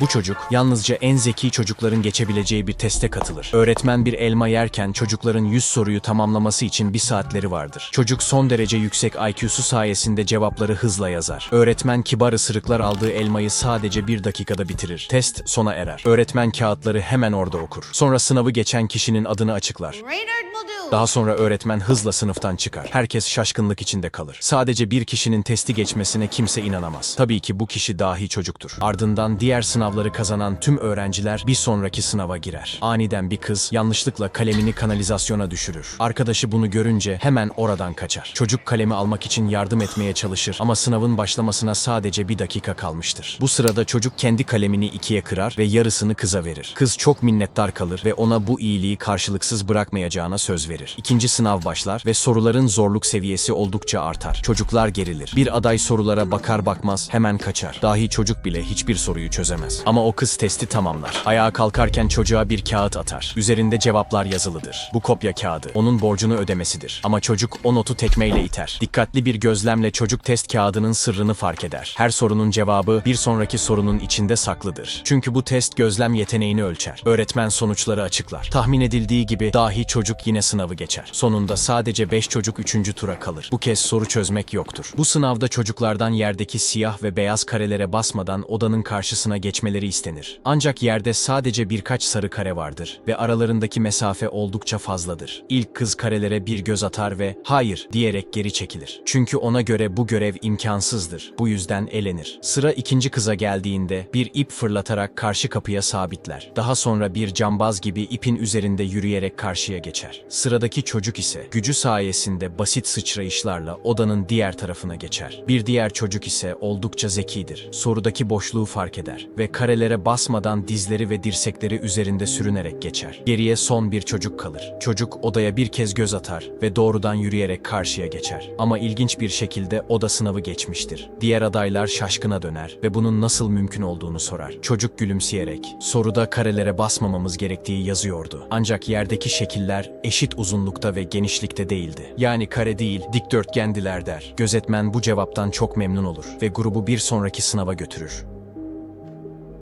Bu çocuk yalnızca en zeki çocukların geçebileceği bir teste katılır. Öğretmen bir elma yerken çocukların 100 soruyu tamamlaması için bir saatleri vardır. Çocuk son derece yüksek IQ'su sayesinde cevapları hızla yazar. Öğretmen kibar ısırıklar aldığı elmayı sadece bir dakikada bitirir. Test sona erer. Öğretmen kağıtları hemen orada okur. Sonra sınavı geçen kişinin adını açıklar. Do. Daha sonra öğretmen hızla sınıftan çıkar. Herkes şaşkınlık içinde kalır. Sadece bir kişinin testi geçmesine kimse inanamaz. Tabii ki bu kişi dahi çocuktur. Ardından diğer sınavları kazanan tüm öğrenciler bir sonraki sınava girer. Aniden bir kız yanlışlıkla kalemini kanalizasyona düşürür. Arkadaşı bunu görünce hemen oradan kaçar. Çocuk kalemi almak için yardım etmeye çalışır ama sınavın başlamasına sadece bir dakika kalmıştır. Bu sırada çocuk kendi kalemini ikiye kırar ve yarısını kıza verir. Kız çok minnettar kalır ve ona bu iyiliği karşılıksız bırakmayacağına söz verir. İkinci sınav başlar ve soruların zorluk seviyesi oldukça artar. Çocuklar gerilir. Bir aday sorulara bakar bakmaz hemen kaçar. Dahi çocuk bile hiçbir soruyu çözemez. Ama o kız testi tamamlar. Ayağa kalkarken çocuğa bir kağıt atar. Üzerinde cevaplar yazılıdır. Bu kopya kağıdı. Onun borcunu ödemesidir. Ama çocuk o notu tekmeyle iter. Dikkatli bir gözlemle çocuk test kağıdının sırrını fark eder. Her sorunun cevabı bir sonraki sorunun içinde saklıdır. Çünkü bu test gözlem yeteneğini ölçer. Öğretmen sonuçları açıklar. Tahmin edildiği gibi dahi çocuk yine sınavı geçer. Sonunda sadece 5 çocuk 3. tura kalır. Bu kez soru çözmek yoktur. Bu sınavda çocuklardan yerdeki siyah ve beyaz karelere basmadan odanın karşısına geçmeleri istenir. Ancak yerde sadece birkaç sarı kare vardır ve aralarındaki mesafe oldukça fazladır. İlk kız karelere bir göz atar ve hayır diyerek geri çekilir. Çünkü ona göre bu görev imkansızdır. Bu yüzden elenir. Sıra ikinci kıza geldiğinde bir ip fırlatarak karşı kapıya sabitler. Daha sonra bir cambaz gibi ipin üzerinde yürüyerek karşıya geçer. Sıradaki çocuk ise gücü sayesinde basit sıçrayışlarla odanın diğer tarafına geçer. Bir diğer çocuk ise oldukça zekidir. Sorudaki boşluğu fark eder ve karelere basmadan dizleri ve dirsekleri üzerinde sürünerek geçer. Geriye son bir çocuk kalır. Çocuk odaya bir kez göz atar ve doğrudan yürüyerek karşıya geçer. Ama ilginç bir şekilde oda sınavı geçmiştir. Diğer adaylar şaşkına döner ve bunun nasıl mümkün olduğunu sorar. Çocuk gülümseyerek, soruda karelere basmamamız gerektiği yazıyordu. Ancak yerdeki şekiller eşit uzunlukta ve genişlikte değildi. Yani kare değil, dikdörtgendiler der. Gözetmen bu cevaptan çok memnun olur ve grubu bir sonraki sınava götürür.